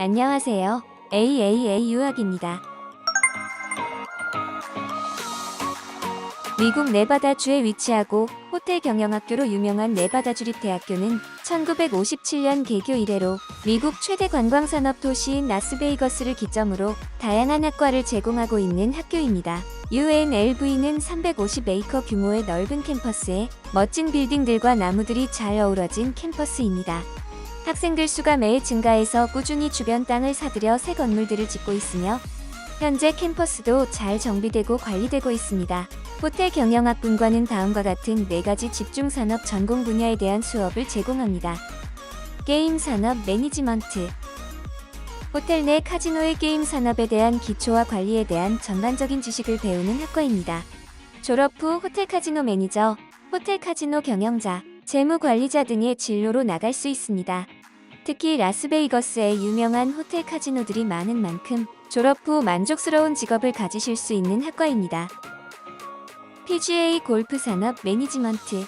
안녕하세요. AAA 유학입니다. 미국 네바다주에 위치하고 호텔 경영학교로 유명한 네바다 주립대학교는 1957년 개교 이래로 미국 최대 관광산업 도시인 라스베이거스를 기점으로 다양한 학과를 제공하고 있는 학교입니다. UNLV는 350에이커 규모의 넓은 캠퍼스에 멋진 빌딩들과 나무들이 잘 어우러진 캠퍼스입니다. 학생들 수가 매일 증가해서 꾸준히 주변 땅을 사들여 새 건물들을 짓고 있으며 현재 캠퍼스도 잘 정비되고 관리되고 있습니다. 호텔 경영학분과는 다음과 같은 네 가지 집중 산업 전공 분야에 대한 수업을 제공합니다. 게임 산업 매니지먼트 호텔 내 카지노의 게임 산업에 대한 기초와 관리에 대한 전반적인 지식을 배우는 학과입니다. 졸업 후 호텔 카지노 매니저, 호텔 카지노 경영자, 재무 관리자 등의 진로로 나갈 수 있습니다. 특히 라스베이거스에 유명한 호텔 카지노들이 많은 만큼 졸업 후 만족스러운 직업을 가지실 수 있는 학과입니다. PGA 골프 산업 매니지먼트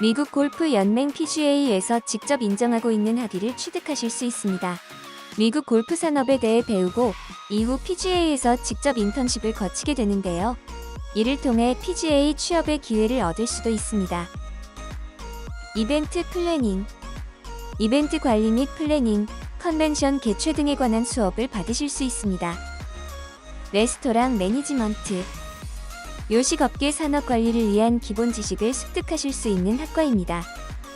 미국 골프 연맹 PGA에서 직접 인정하고 있는 학위를 취득하실 수 있습니다. 미국 골프 산업에 대해 배우고 이후 PGA에서 직접 인턴십을 거치게 되는데요. 이를 통해 PGA 취업의 기회를 얻을 수도 있습니다. 이벤트 플래닝 이벤트 관리 및 플래닝, 컨벤션 개최 등에 관한 수업을 받으실 수 있습니다. 레스토랑 매니지먼트 요식업계 산업 관리를 위한 기본 지식을 습득하실 수 있는 학과입니다.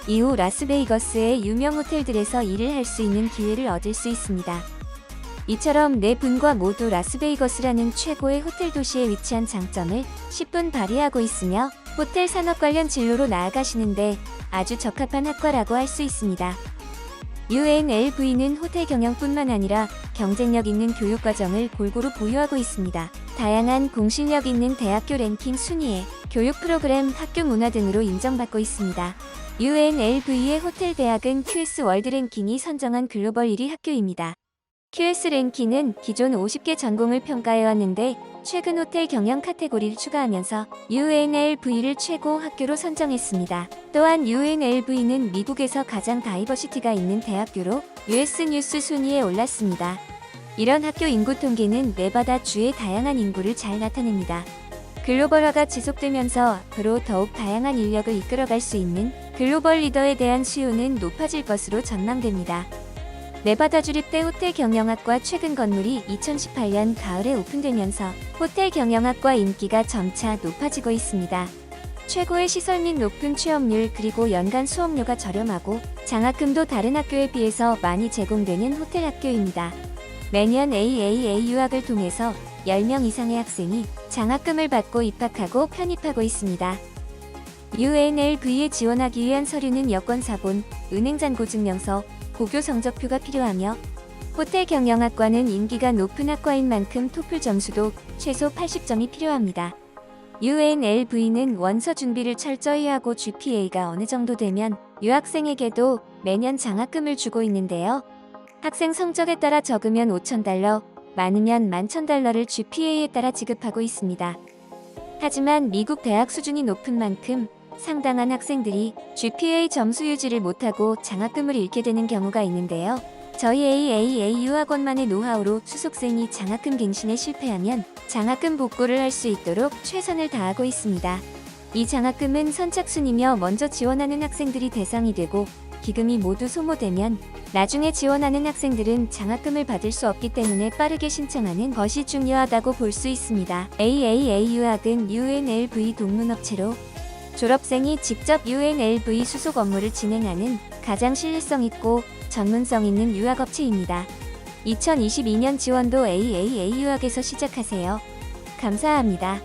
이후 라스베이거스의 유명 호텔들에서 일을 할 수 있는 기회를 얻을 수 있습니다. 이처럼 네 분과 모두 라스베이거스라는 최고의 호텔 도시에 위치한 장점을 10분 발휘하고 있으며 호텔 산업 관련 진로로 나아가시는데 아주 적합한 학과라고 할 수 있습니다. UNLV는 호텔 경영뿐만 아니라 경쟁력 있는 교육 과정을 골고루 보유하고 있습니다. 다양한 공신력 있는 대학교 랭킹 순위에 교육 프로그램, 학교 문화 등으로 인정받고 있습니다. UNLV의 호텔 대학은 QS 월드 랭킹이 선정한 글로벌 1위 학교입니다. QS 랭킹은 기존 50개 전공을 평가해 왔는데 최근 호텔 경영 카테고리를 추가하면서 UNLV를 최고 학교로 선정했습니다. 또한 UNLV는 미국에서 가장 다이버시티가 있는 대학교로 US 뉴스 순위에 올랐습니다. 이런 학교 인구 통계는 네바다 주의 다양한 인구를 잘 나타냅니다. 글로벌화가 지속되면서 앞으로 더욱 다양한 인력을 이끌어갈 수 있는 글로벌 리더에 대한 수요는 높아질 것으로 전망됩니다. 네바다 주립 대 호텔 경영학과 최근 건물이 2018년 가을에 오픈되면서 호텔 경영학과 인기가 점차 높아지고 있습니다. 최고의 시설 및 높은 취업률 그리고 연간 수업료가 저렴하고 장학금도 다른 학교에 비해서 많이 제공되는 호텔 학교입니다. 매년 AAA 유학을 통해서 10명 이상의 학생이 장학금을 받고 입학하고 편입하고 있습니다. UNLV에 지원하기 위한 서류는 여권 사본, 은행 잔고 증명서, 고교 성적표가 필요하며 호텔 경영학과는 인기가 높은 학과인 만큼 토플 점수도 최소 80점이 필요합니다. UNLV는 원서 준비를 철저히 하고 GPA가 어느 정도 되면 유학생에게도 매년 장학금을 주고 있는데요. 학생 성적에 따라 적으면 5,000달러, 많으면 11,000달러를 GPA에 따라 지급하고 있습니다. 하지만 미국 대학 수준이 높은 만큼 상당한 학생들이 GPA 점수 유지를 못하고 장학금을 잃게 되는 경우가 있는데요. 저희 AAA 유학원만의 노하우로 수속생이 장학금 갱신에 실패하면 장학금 복구를 할 수 있도록 최선을 다하고 있습니다. 이 장학금은 선착순이며 먼저 지원하는 학생들이 대상이 되고 기금이 모두 소모되면 나중에 지원하는 학생들은 장학금을 받을 수 없기 때문에 빠르게 신청하는 것이 중요하다고 볼 수 있습니다. AAA 유학은 UNLV 동문업체로 졸업생이 직접 UNLV 수속 업무를 진행하는 가장 신뢰성 있고 전문성 있는 유학업체입니다. 2022년 지원도 AAA 유학에서 시작하세요. 감사합니다.